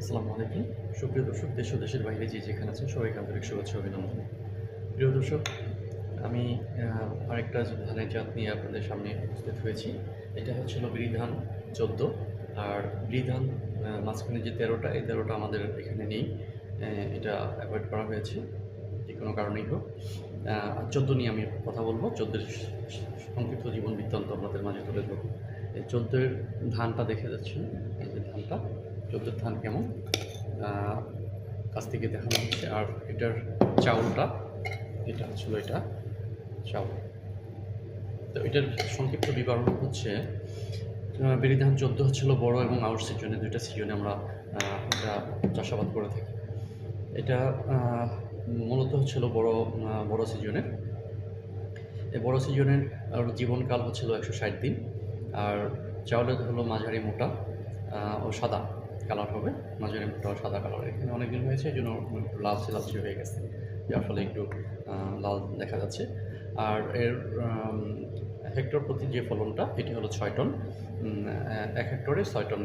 আসসালামু আলাইকুম। সুপ্রিয় দর্শক, দেশ দেশের বাইরে যে যেখানে আছেন, সবাইকে আন্তরিক শুভেচ্ছা অভিনন্দন। প্রিয় দর্শক, আমি আরেকটা ধানের জাত নিয়ে আপনাদের সামনে উপস্থিত হয়েছি। এটা হচ্ছিল বিরিধান চোদ্দ। আর বিরিধান মাঝখানে যে তেরোটা, এই তেরোটা আমাদের এখানে নেই। এটা অ্যাভয়েড করা হয়েছে, যে কোনো কারণেই হোক। আর চোদ্দ নিয়ে আমি কথা বলব। চোদ্দোর সংক্ষিপ্ত জীবন বৃত্তান্ত আপনাদের মাঝে তুলে ধরবো। এই চোদ্দোর ধানটা দেখে যাচ্ছেন। ধানটা চোদ্দোর ধান কেমন? কাছ থেকে দেখানো হচ্ছে। আর এটার চাউলটা এটা হচ্ছিল এটা চাউল। তো এটার সংক্ষিপ্ত বিবরণ হচ্ছে আহ, বেরি ধান চোদ্দ হচ্ছিল বড় এবং আউট সিজনে দুইটা সিজনে আমরা এটা চাষাবাদ করে থাকি। এটা মূলত হচ্ছিল বড় বড় সিজনের এই বড় সিজনের জীবনকাল হচ্ছিল একশো ষাট দিন। আর চাউলের হলো মাঝারি মোটা। ও সাদা কালার হবে। মাঝারি মোটা সাদা কালার এখানে অনেক দিন হয়েছে, এই জন্য একটু লালচে লালচে হয়ে গেছে। যার ফলে একটু লাল দেখা যাচ্ছে। আর এর হেক্টর প্রতি যে ফলনটা, এটি হলো ছয় টন। এক হেক্টরে ছয় টন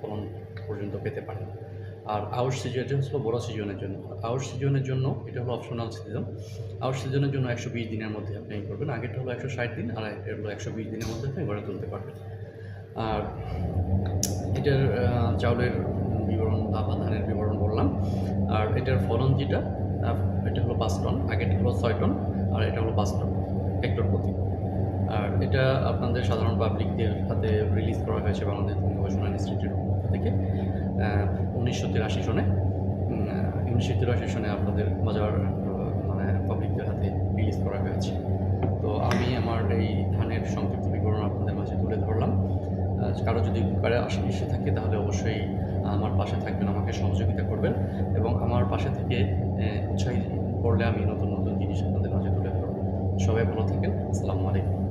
ফলন পর্যন্ত পেতে পারে আর আউট সিজন এটা হচ্ছে বড় সিজনের জন্য। আউট সিজনের জন্য, এটা হলো অপশনাল সিজন আউট সিজনের জন্য একশো বিশ দিনের মধ্যে আপনি করবেন। আগেরটা হলো একশো ষাট দিন, আর এটা হলো একশো বিশ দিনের মধ্যে আপনি গড়ে তুলতে পারবেন। আর এটার চাউলের বিবরণ বা ধানের বিবরণ বললাম। আর এটার ফলন যেটা এটা হলো পাঁচ টন, আগেরটা হলো ছয় টন, আর এটা হলো পাঁচ টন হেক্টর প্রতি। আর এটা আপনাদের সাধারণ পাবলিকদের হাতে রিলিজ করা হয়েছে বাংলাদেশ গবেষণা ইনস্টিটিউট থেকে উনিশশো তিরাশি সনে। উনিশশো তিরাশি সনে আপনাদের বাজার আহ, মানে পাবলিকদের হাতে রিলিজ করা হয়েছে তো আমি আমার এই ধানের সংক্ষিপ্ত বিবরণ আপনাদের মাঝে তুলে ধরলাম আহ, কারও যদি উপকারে আসে এসে থাকে, তাহলে অবশ্যই আমার পাশে থাকবেন, আমাকে সহযোগিতা করবেন এবং আমার পাশে থেকে উৎসাহী করলে আমি নতুন নতুন জিনিস আপনাদের মাঝে তুলে ধরবো। সবাই ভালো থাকেন, আসসালামু আলাইকুম।